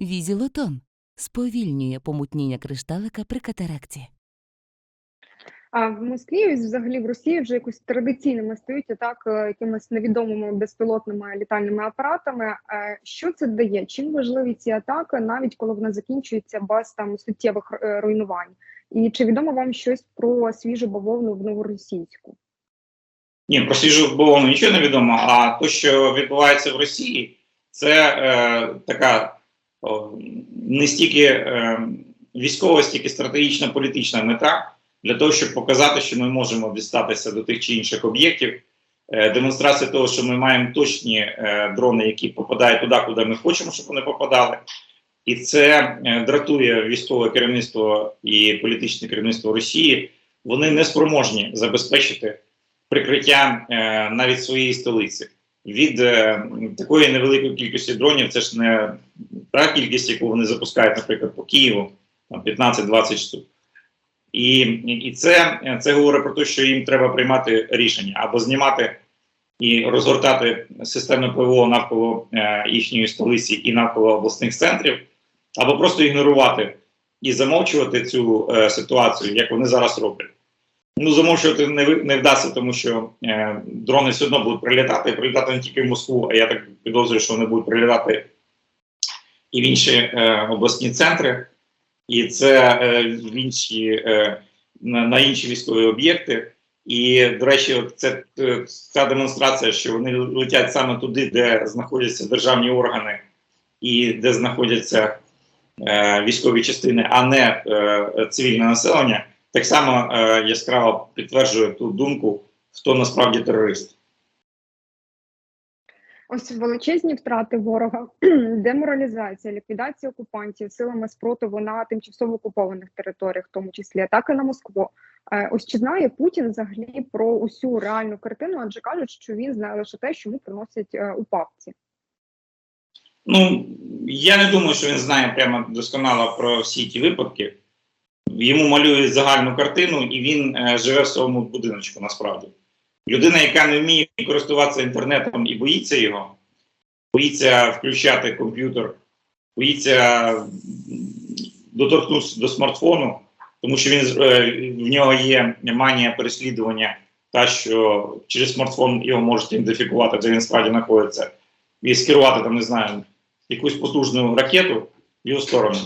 Візілотон сповільнює помутніння кришталика при катаракті. А в Москві, взагалі в Росії вже якось традиційними стають атак е, якимись невідомими безпілотними літальними апаратами. Е, Що це дає? Чим важливі ці атаки, навіть коли вони закінчуються без там суттєвих е, руйнувань? І чи відомо вам щось про свіжу бавовну в новоросійську? Ні, про свіжу бавовну нічого не відомо. А то, що відбувається в Росії, це е, така не стільки е, військова, стільки стратегічна політична мета для того, щоб показати, що ми можемо дістатися до тих чи інших об'єктів. Е, демонстрація того, що ми маємо точні е, дрони, які попадають туди, куди ми хочемо, щоб вони попадали. І це дратує військове керівництво і політичне керівництво Росії. Вони не спроможні забезпечити прикриття навіть своєї столиці. Від е, такої невеликої кількості дронів це ж не та кількість, яку вони запускають, наприклад, по Києву, там 15-20 штук. І, і це, це говорить про те, що їм треба приймати рішення або знімати і розгортати системи ПВО навколо е, їхньої столиці і навколо обласних центрів, або просто ігнорувати і замовчувати цю е, ситуацію, як вони зараз роблять. Ну, замовчувати не, не вдасться, тому що е, дрони все одно будуть прилітати, прилітати не тільки в Москву, а я так підозрюю, що вони будуть прилітати і в інші е, обласні центри, і це е, в інші, е, на, на інші військові об'єкти. І, до речі, це е, ця демонстрація, що вони летять саме туди, де знаходяться державні органи і де знаходяться е, військові частини, а не е, цивільне населення, так само е, яскраво підтверджує ту думку, хто насправді терорист. Ось величезні втрати ворога, деморалізація, ліквідація окупантів силами спротиву на тимчасово окупованих територіях, в тому числі атаки на Москву. Е, Ось чи знає Путін взагалі про усю реальну картину? Адже кажуть, що він знає лише те, що йому приносять е, у папці. Ну, я не думаю, що він знає прямо досконало про всі ті випадки. Йому малюють загальну картину, і він е, живе в своєму будиночку насправді. Людина, яка не вміє користуватися інтернетом і боїться його, боїться включати комп'ютер, боїться доторкнутися до смартфону, тому що він, е, в нього є манія переслідування, та що через смартфон його можуть ідентифікувати, де він справді знаходиться, і скерувати там, не знаю, якусь потужну ракету в його сторону.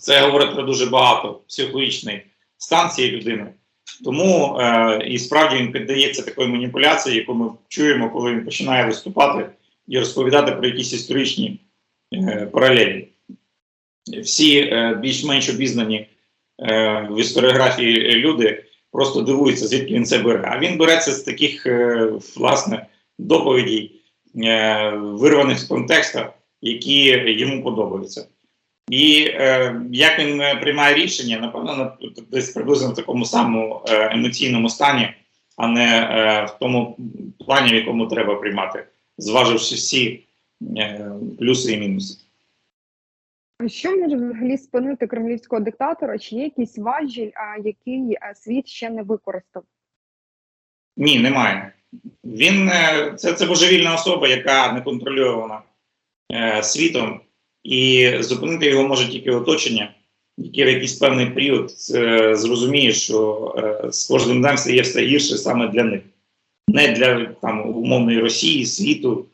Це говорить про дуже багато психологічної станції людини. Тому е, і справді він піддається такої маніпуляції, яку ми чуємо, коли він починає виступати і розповідати про якісь історичні е, паралелі. Всі е, більш-менш обізнані е, в історіографії люди просто дивуються, звідки він це бере. А він береться з таких е, власне доповідей, е, вирваних з контексту, які йому подобаються. І е, як він е, приймає рішення, напевно, на десь приблизно в такому самому е, емоційному стані, а не е, в тому плані, в якому треба приймати, зваживши всі е, плюси і мінуси. А Що може взагалі спинити кремлівського диктатора? Чи є якийсь важіль, який е, світ ще не використав? Ні, немає. Він це, це божевільна особа, яка не контрольована е, світом, і зупинити його може тільки оточення, яке в якийсь певний період е, зрозуміє, що е, з кожним днем стає все гірше саме для них, не для там умовної Росії, світу,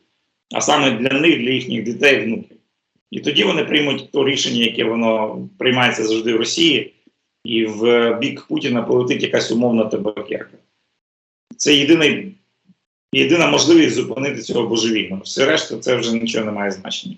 а саме для них, для їхніх дітей, внуків. І тоді вони приймуть то рішення, яке воно приймається завжди в Росії, і в бік Путіна полетить якась умовна табакерка. Це єдиний, єдина можливість зупинити цього божевільного. Все решта це вже нічого не має значення.